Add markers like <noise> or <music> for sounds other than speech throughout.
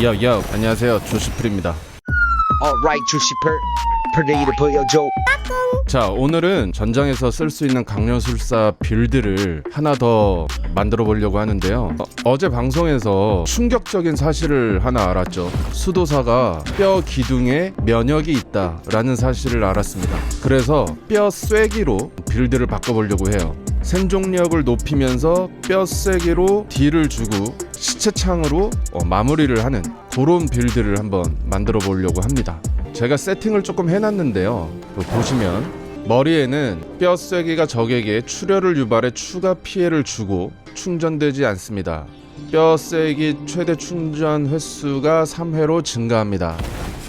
야야 안녕하세요. 조시풀입니다. Alright, 주시 per. Per 보여줘. 자 오늘은 전장에서 쓸 수 있는 강력술사 빌드를 하나 더 만들어 보려고 하는데요. 어, 제 방송에서 충격적인 사실을 하나 알았죠. 수도사가 뼈 기둥에 면역이 있다 라는 사실을 알았습니다. 그래서 뼈 쐐기로 빌드를 바꿔보려고 해요. 생존력을 높이면서 뼈 쐐기로 딜을 주고 시체창으로 어, 마무리를 하는 그런 빌드를 한번 만들어 보려고 합니다 제가 세팅을 조금 해놨는데요 또 보시면 머리에는 뼈 쐐기가 적에게 출혈을 유발해 추가 피해를 주고 충전되지 않습니다. 뼈 쐐기 최대 충전 횟수가 3회로 증가합니다.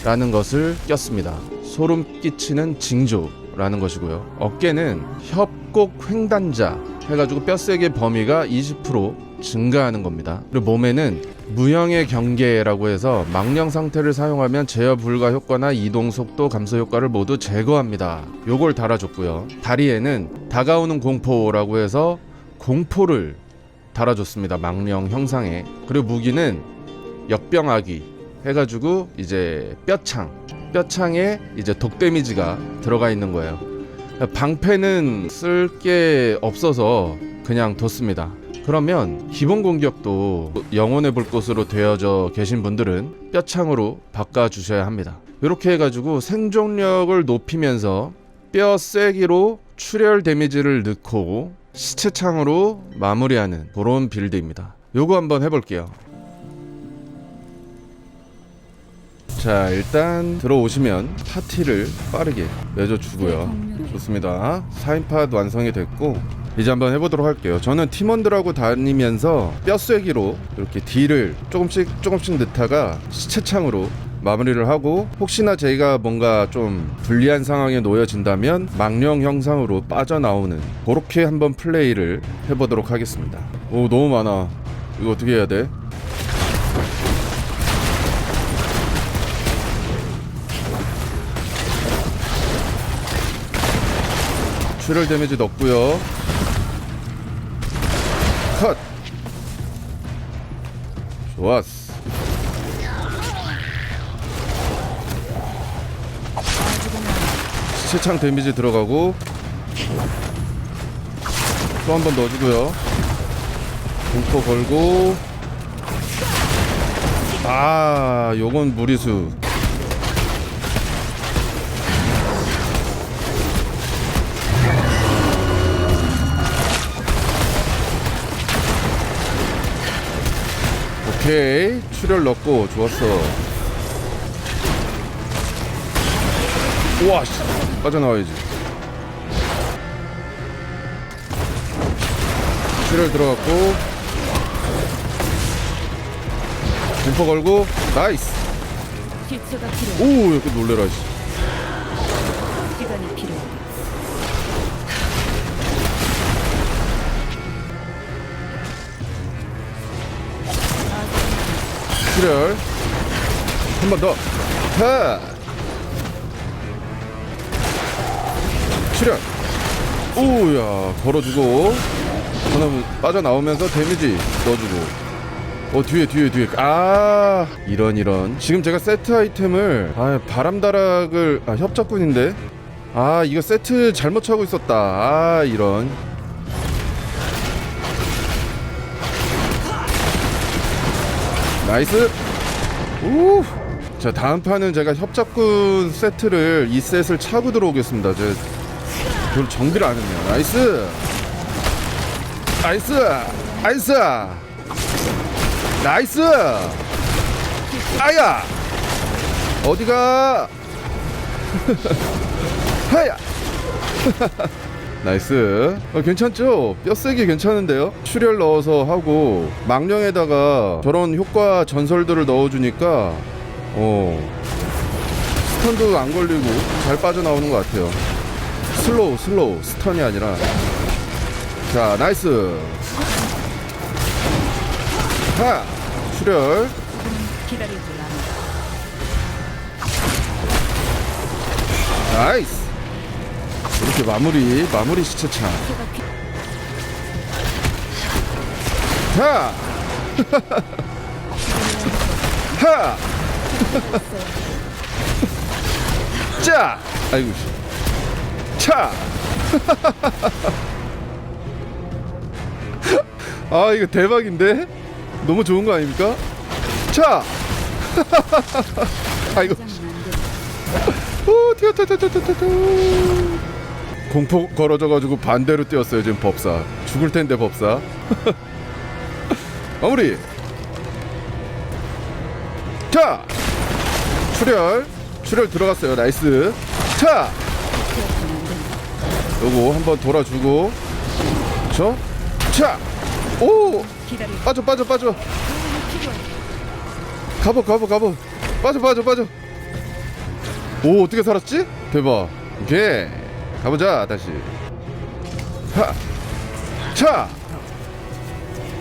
라는 것을 꼈습니다. 소름 끼치는 징조라는 것이고요. 어깨는 협곡 횡단자 해가지고 뼈 쐐기 범위가 20% 증가하는 겁니다. 그리고 몸에는 무형의 경계라고 해서 망령 상태를 사용하면 제어 불가 효과나 이동 속도 감소 효과를 모두 제거합니다. 요걸 달아줬고요. 다리에는 다가오는 공포라고 해서 공포를 달아줬습니다. 망령 형상에. 그리고 무기는 역병아기 해가지고 이제 뼈창, 뼈창에 이제 독 데미지가 들어가 있는 거예요. 방패는 쓸 게 없어서 그냥 뒀습니다. 그러면 기본 공격도 영혼의 불꽃으로 되어져 계신 분들은 뼈창으로 바꿔 주셔야 합니다. 이렇게 해가지고 생존력을 높이면서 뼈 쐐기로 출혈 데미지를 넣고 시체창으로 마무리하는 그런 빌드입니다. 요거 한번 해볼게요. 자 일단 들어오시면 파티를 빠르게 맺어주고요 좋습니다 4인팟 완성이 됐고 이제 한번 해보도록 할게요. 저는 팀원들하고 다니면서 뼈쐐기로 이렇게 딜을 조금씩 조금씩 넣다가 시체창으로 마무리를 하고 혹시나 저희가 뭔가 좀 불리한 상황에 놓여진다면 망령 형상으로 빠져나오는 그렇게 한번 플레이를 해보도록 하겠습니다. 오 너무 많아. 이거 어떻게 해야 돼? 출혈 데미지 넣고요. 컷. 좋았어. 시체창 데미지 들어가고 또 한 번 넣어주고요. 공포 걸고 아 요건 무리수 오케이. 출혈 넣고 좋았어. 우와 씨. 빠져나와야지. 출혈 들어갔고. 공포 걸고. 나이스. 오 이렇게 놀래라 씨 출혈 한번 더. 하. 출혈. 오야 걸어주고 하나 빠져나오면서 데미지 넣어주고. 어 뒤에 뒤에 뒤에 아 이런 이런 지금 제가 세트 아이템을 아 바람다락을 아 협작군인데 아 이거 세트 잘못 차고 있었다 아 이런 나이스 우. 자 다음 판은 제가 협작군 세트를 이 셋을 차고 들어오겠습니다. 제 그걸 정비를 안 했네요. 나이스, 나이스, 나이스, 나이스. 아야 어디가? <laughs> 하야. <laughs> 나이스. 어, 괜찮죠? 뼈세기 괜찮은데요? 출혈 넣어서 하고 망령에다가 저런 효과 전설들을 넣어주니까 어 스턴도 안 걸리고 잘 빠져나오는 것 같아요. 슬로우 슬로우 스턴이 아니라 자 나이스. 하 출혈 기다리지 않아. 나이스. 이렇게 마무리 마무리 필. 자 하! <laughs> <laughs> 짜! 아이고 씨. 차! <laughs> 아 이거 대박인데? 너무 좋은 거 아닙니까? 차! 아이고 오 튀었다 튀었다 튀었다 공포 걸어져가지고 반대로 뛰었어요 지금 법사. 죽을 텐데 법사. <laughs> 마무리. 자! 출혈. 출혈 들어갔어요 나이스. 자! 요거 한번 돌아주고. 저 자오! 기다려. 빠져 빠져 빠져. 가보 가보 가보. 빠져 빠져 빠져. 오 어떻게 살았지? 대박. 오케이 가보자 다시. 하 차!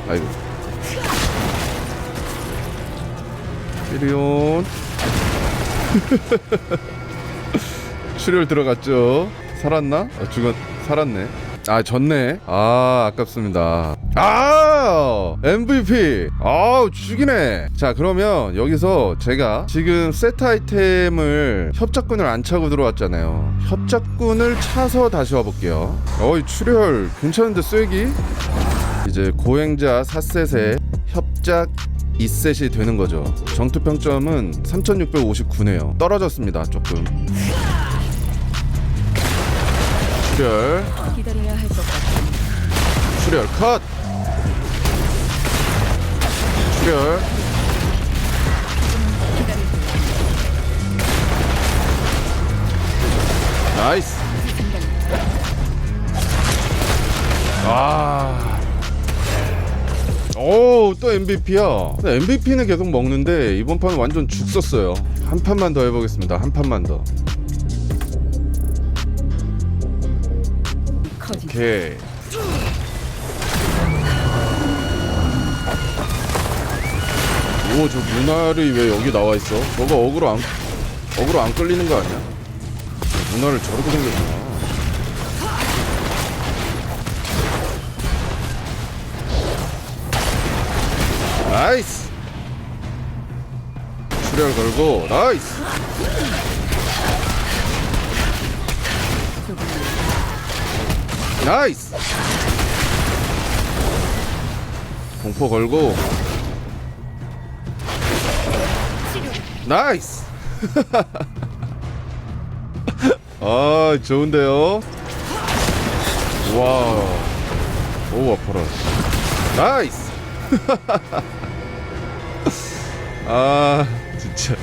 아이고. 시리온. <laughs> 출혈 들어갔죠? 살았나? 아, 죽었 살았네. 아 졌네. 아 아깝습니다. 아 MVP 아 죽이네. 자 그러면 여기서 제가 지금 세트 아이템을 협작군을 안 차고 들어왔잖아요. 협작군을 차서 다시 와볼게요. 어이 출혈. 괜찮은데 쐐기? 이제 고행자 4셋에 협작 2셋이 되는 거죠. 정투 평점은 3659네요. 떨어졌습니다 조금. 출혈. 출혈 컷 출혈 나이스 아. 오, 또 MVP야. MVP는 계속 먹는데 이번 판은 완전 죽 썼어요. 한 판만 더 해보겠습니다. 한 판만 더. 오케이. 오, 저 문화를 왜 여기 나와 있어? 저거 어그로 안 어그로 안 끌리는 거 아니야? 문화를 저렇게 생겼구나. 나이스. 출혈 걸고 나이스. 나이스. 공포 걸고 나이스. <laughs> 아 좋은데요. 와. 오 아파라. 나이스. <laughs> 아 진짜.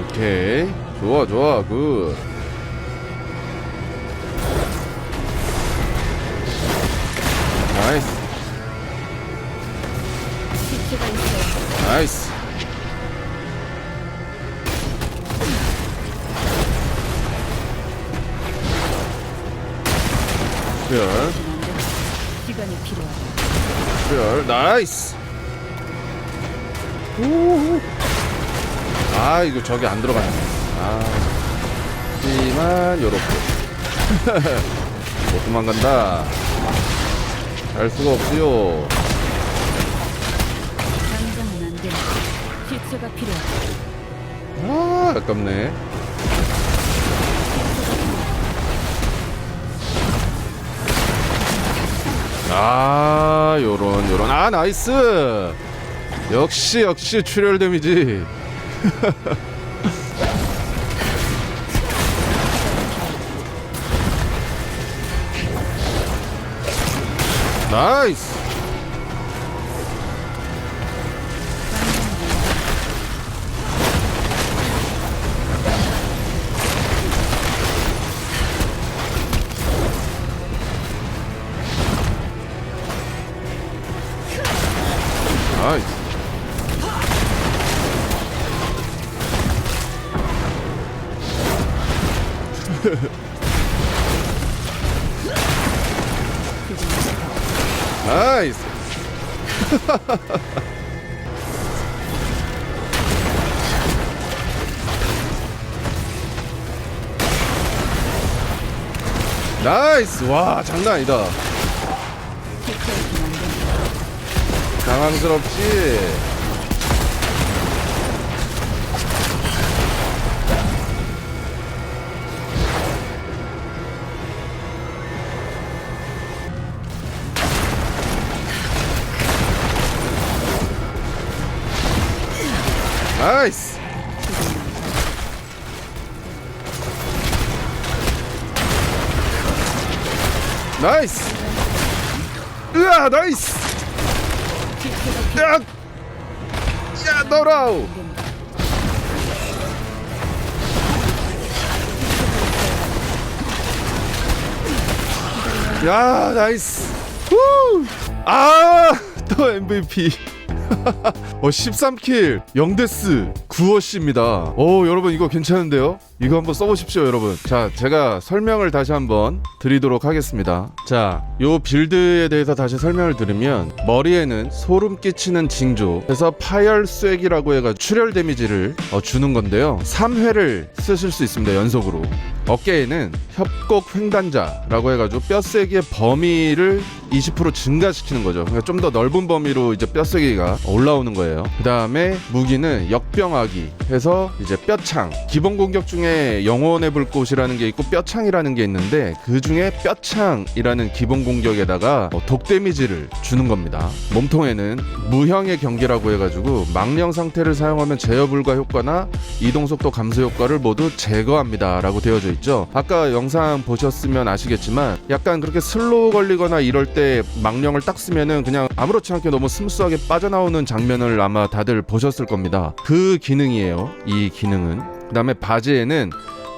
오케이. 좋아 좋아 굿. 나이스. 나이스. 출혈, 시간이 필요하다. 나이스. 오. 아 이거 저기 안 들어가네. 아. 하지만 요렇게 <laughs> 못 도망간다. 갈 수가 없지요. 당장은 안 된다. 기체가 필요하다. 아 아깝네. 아 요런 요런. 아 나이스! 역시 역시 출혈 데미지. <laughs> 나이스 나이스. 와 장난 아니다. 당황스럽지? 나이스. 나이스. 으아 나이스. 야, 야 너라우 야 나이스. 아또 MVP <laughs> 어 13킬 0데스 9어시입니다. 오 여러분 이거 괜찮은데요? 이거 한번 써보십시오 여러분. 자 제가 설명을 다시 한번 드리도록 하겠습니다. 자요 빌드에 대해서 다시 설명을 드리면 머리에는 소름 끼치는 징조 그래서 파열쐐기라고 해가 출혈 데미지를 어, 주는 건데요. 3회를 쓰실 수 있습니다 연속으로. 어깨에는 협곡 횡단자라고 해가지고 뼈세기의 범위를 20% 증가시키는 거죠. 그러니까 좀 더 넓은 범위로 이제 뼈세기가 올라오는 거예요. 그 다음에 무기는 역병하기 해서 이제 뼈창. 기본 공격 중에 영혼의 불꽃이라는 게 있고 뼈창이라는 게 있는데 그 중에 뼈창이라는 기본 공격에다가 어, 독 데미지를 주는 겁니다. 몸통에는 무형의 경계라고 해가지고 망령 상태를 사용하면 제어 불가 효과나 이동 속도 감소 효과를 모두 제거합니다라고 되어져 있죠. 아까 영상 보셨으면 아시겠지만 약간 그렇게 슬로우 걸리거나 이럴 때 망령을 딱 쓰면은 그냥 아무렇지 않게 너무 스무스하게 빠져나오는 장면을 아마 다들 보셨을 겁니다. 그 기능이에요. 이 기능은. 그 다음에 바지에는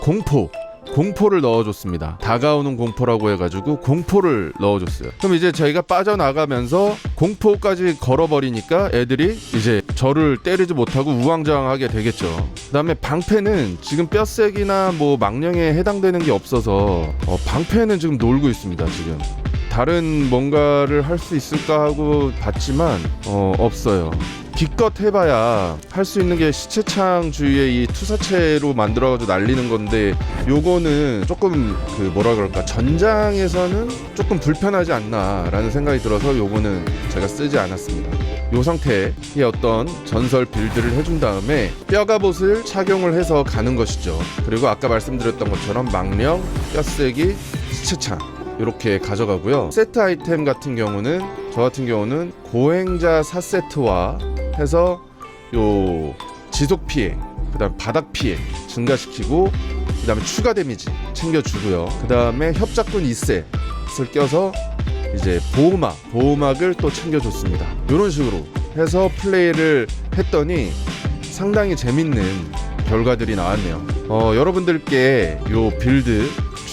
공포 공포를 넣어줬습니다. 다가오는 공포라고 해가지고 공포를 넣어줬어요. 그럼 이제 저희가 빠져나가면서 공포까지 걸어버리니까 애들이 이제 저를 때리지 못하고 우왕좌왕하게 되겠죠. 그다음에 방패는 지금 뼈색이나 뭐 망령에 해당되는 게 없어서 어, 방패는 지금 놀고 있습니다. 지금. 다른 뭔가를 할 수 있을까 하고 봤지만 어, 없어요. 기껏 해봐야 할 수 있는 게 시체창 주위에 이 투사체로 만들어가지고 날리는 건데 요거는 조금 그 뭐라 그럴까 전장에서는 조금 불편하지 않나라는 생각이 들어서 요거는 제가 쓰지 않았습니다. 요 상태의 어떤 전설 빌드를 해준 다음에 뼈갑옷을 착용을 해서 가는 것이죠. 그리고 아까 말씀드렸던 것처럼 망령, 뼈세기, 시체창 이렇게 가져가고요. 세트 아이템 같은 경우는 저 같은 경우는 고행자 4세트와 해서 요 지속 피해, 그다음 바닥 피해 증가시키고 그다음에 추가 데미지 챙겨주고요. 그다음에 협작군 2셋을 껴서 이제 보호막, 보호막을 또 챙겨줬습니다. 이런 식으로 해서 플레이를 했더니 상당히 재밌는 결과들이 나왔네요. 어, 여러분들께 요 빌드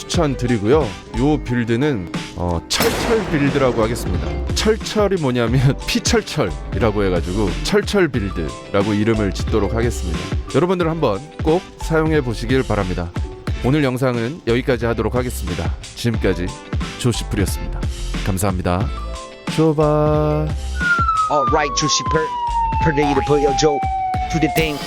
추천드리고요. 요 빌드는 어, 철철 빌드라고 하겠습니다. 철철이 뭐냐면 <laughs> 피철철이라고 해가지고 철철 빌드라고 이름을 짓도록 하겠습니다. 여러분들 한번 꼭 사용해 보시길 바랍니다. 오늘 영상은 여기까지 하도록 하겠습니다. 지금까지 조시풀이었습니다. 감사합니다. 쇼바. Alright, put your joke. Do the thing.